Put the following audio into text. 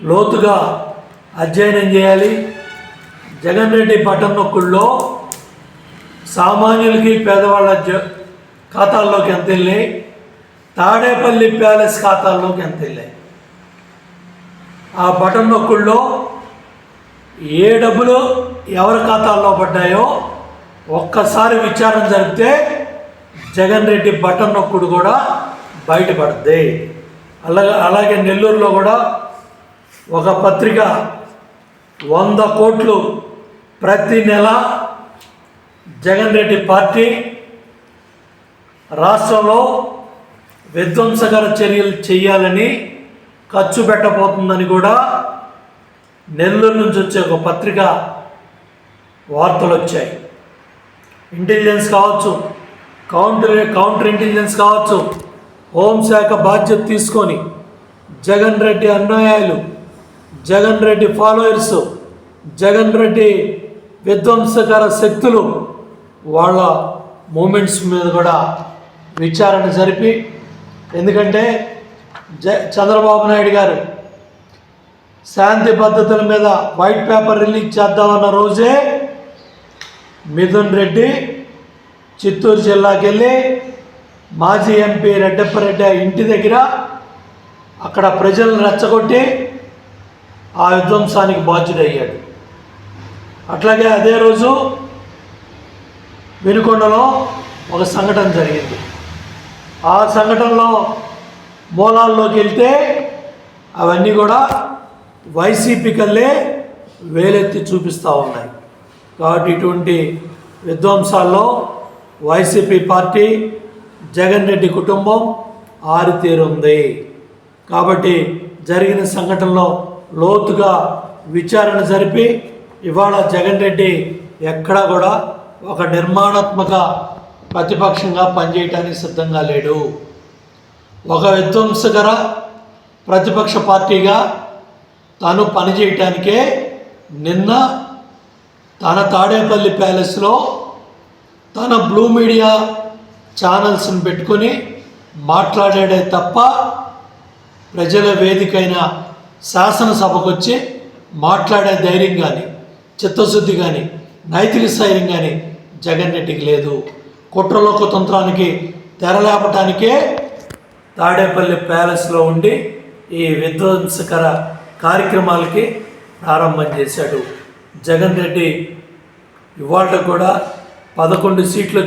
లోతుగా అధ్యయనం చేయాలి. జగన్ రెడ్డి బటన్ నొక్కుల్లో సామాన్యులకి పేదవాళ్ళ జ ఖాతాల్లోకి ఎంత వెళ్ళాయి తాడేపల్లి ప్యాలెస్ ఖాతాల్లోకి ఎంత వెళ్ళాయి ఆ బటన్ నొక్కుల్లో ఏ డబ్బులు ఎవరి ఖాతాల్లో పడ్డాయో ఒక్కసారి విచారణ జరిపితే జగన్ రెడ్డి బటన్ నొక్కుడు కూడా బయటపడుద్ది. అలాగే అలాగే నెల్లూరులో కూడా ఒక పత్రిక వంద కోట్లు ప్రతి నెల జగన్ రెడ్డి పార్టీ రాష్ట్రంలో విధ్వంసకర చర్యలు చేయాలని ఖర్చు పెట్టబోతుందని కూడా నెల్లూరు నుంచి వచ్చే ఒక పత్రిక వార్తలు వచ్చాయి. ఇంటెలిజెన్స్ కావచ్చు కౌంటర్ కౌంటర్ ఇంటెలిజెన్స్ కావచ్చు హోంశాఖ బాధ్యత తీసుకొని జగన్ రెడ్డి అన్యాయాలు జగన్ రెడ్డి ఫాలోయర్స్ జగన్ రెడ్డి విధ్వంసకర శక్తులు వాళ్ళ మూమెంట్స్ మీద కూడా విచారణ జరిపి ఎందుకంటే జ చంద్రబాబు నాయుడు గారు శాంతి పద్ధతుల మీద వైట్ పేపర్ రిలీజ్ చేద్దామన్న రోజే మిథున్ రెడ్డి చిత్తూరు జిల్లాకి వెళ్ళి మాజీ ఎంపీ రెడ్డప్పరెడ్డి ఇంటి దగ్గర అక్కడ ప్రజలను రెచ్చగొట్టి ఆ విధ్వంసానికి బాధ్యుడయ్యాడు. అట్లాగే అదే రోజు వెనుకొండలో ఒక సంఘటన జరిగింది. ఆ సంఘటనలో మూలాల్లోకి వెళ్తే అవన్నీ కూడా వైసీపీ కల్లే వేలెత్తి చూపిస్తూ ఉన్నాయి. కాబట్టి ఇటువంటి విధ్వంసాల్లో వైసీపీ పార్టీ జగన్ రెడ్డి కుటుంబం ఆరితేరుంది. కాబట్టి జరిగిన సంఘటనలో లోతుగా విచారణ జరిపి ఇవాళ జగన్ రెడ్డి ఎక్కడా కూడా ఒక నిర్మాణాత్మక ప్రతిపక్షంగా పనిచేయటానికి సిద్ధంగా లేడు. ఒక విధ్వంసకర ప్రతిపక్ష పార్టీగా తాను పనిచేయటానికే నిన్న తన తాడేపల్లి ప్యాలెస్లో తన బ్లూ మీడియా ఛానల్స్ని పెట్టుకొని మాట్లాడాడే తప్ప ప్రజల వేదికైన శాసనసభకు వచ్చి మాట్లాడే ధైర్యం కానీ చిత్తశుద్ధి కానీ నైతిక స్థైర్యం కానీ జగన్ రెడ్డికి లేదు. కుట్రలోక తంత్రానికి తెరలేపటానికే తాడేపల్లి ప్యాలెస్లో ఉండి ఈ విధ్వంసకర కార్యక్రమాలకి ప్రారంభం చేశాడు. జగన్ రెడ్డి ఇవాళ కూడా పదకొండు సీట్లు